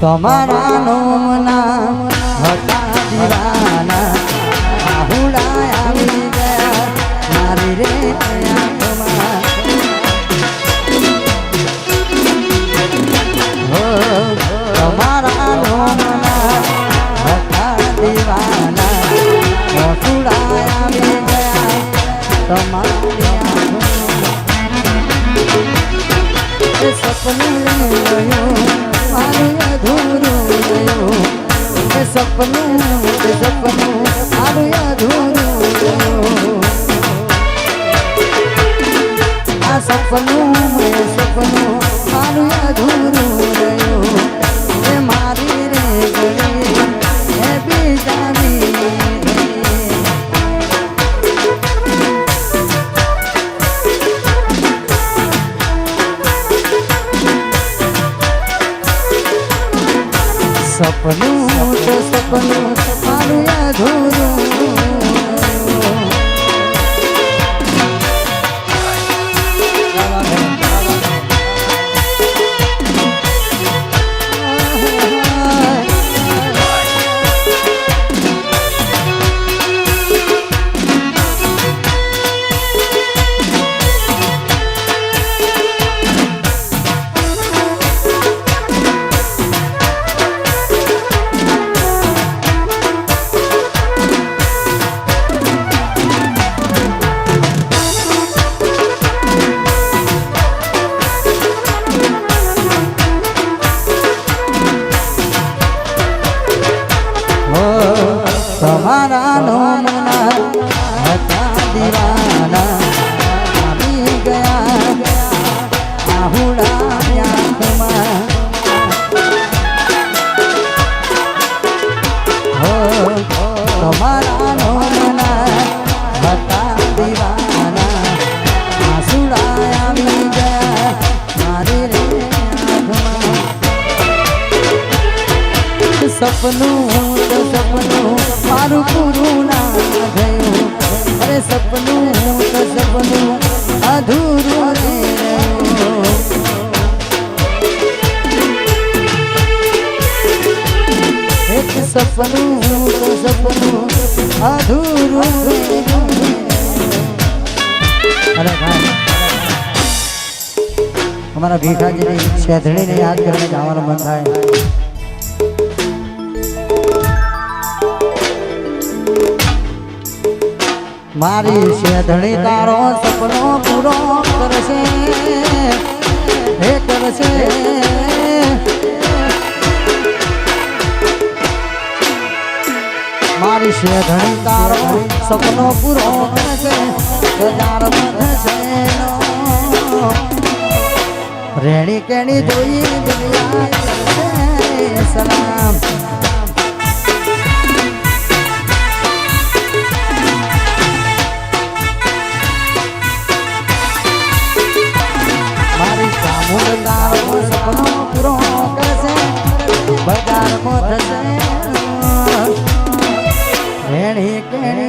તમારા નોમના હતા દીવાના. આહુડા આવી ગયા મારી રે સપનું સપનું મારું અધૂરું તમારા નોમના હતા દીવાના આવી ગયા આહુડા આંખમાં હો તમારા નોમના હતા દીવાના આંસુડા આવી ગયા મારી રે આંખમાં સપનું તો સપનું મારું પૂરું ના થયું અરે સપનું, તો સપનું અધૂરું એક સપનું, તો સપનું અધૂરું અરે ભાઈ, અમારા ભીખાજીની શેધણીને યાદ કરીને જવાનું મન થાય. મારી શેધણી તારો સપનો પૂરો કરશે. હે, કરશે. મારી શેધણી તારો સપનો પૂરો કરશે. નો. રેણી કેણી જોઈ દુનિયા સલામ.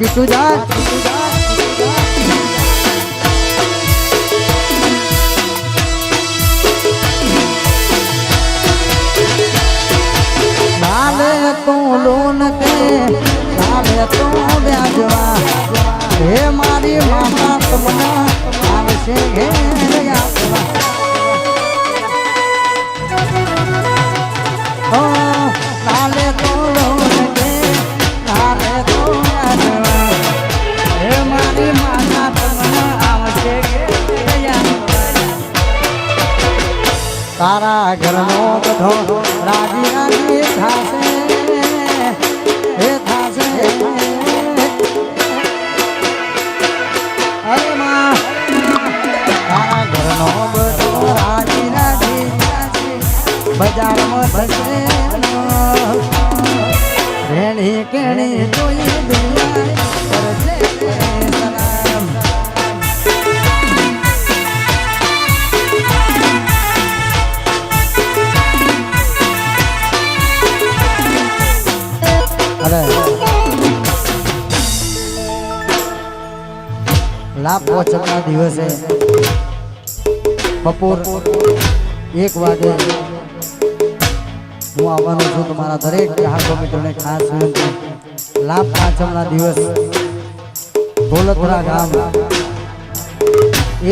દુનિયા કરશે તારા ઘરનો બધો રાજી રાજી થાશે, એ થાશે. અરે માં તારા ઘરનો બધો રાજી રાજી બજારમાં થશે. કેણી જોઈ લાભ દિવસે બપોર એક વાગે હું આવવાનો છું તમારા દરેક ગ્રાહકો મિત્રોને ખાસ વિનંતી. લાભ પાંચમના દિવસ દોલતરા ગામ.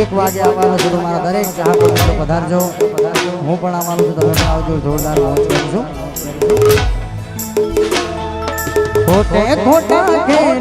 એક વાગે આવવાનો છું તમારા દરેક ગ્રાહકો મિત્રો પધારજો. હું પણ આવવાનો છું, તમે પણ આવજો, જોરદાર મોજ કરીશું ખોટે ખોટા ખેલ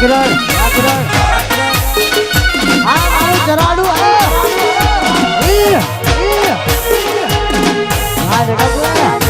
યા કિરણ હા મારું ઈ ઈ હા જગા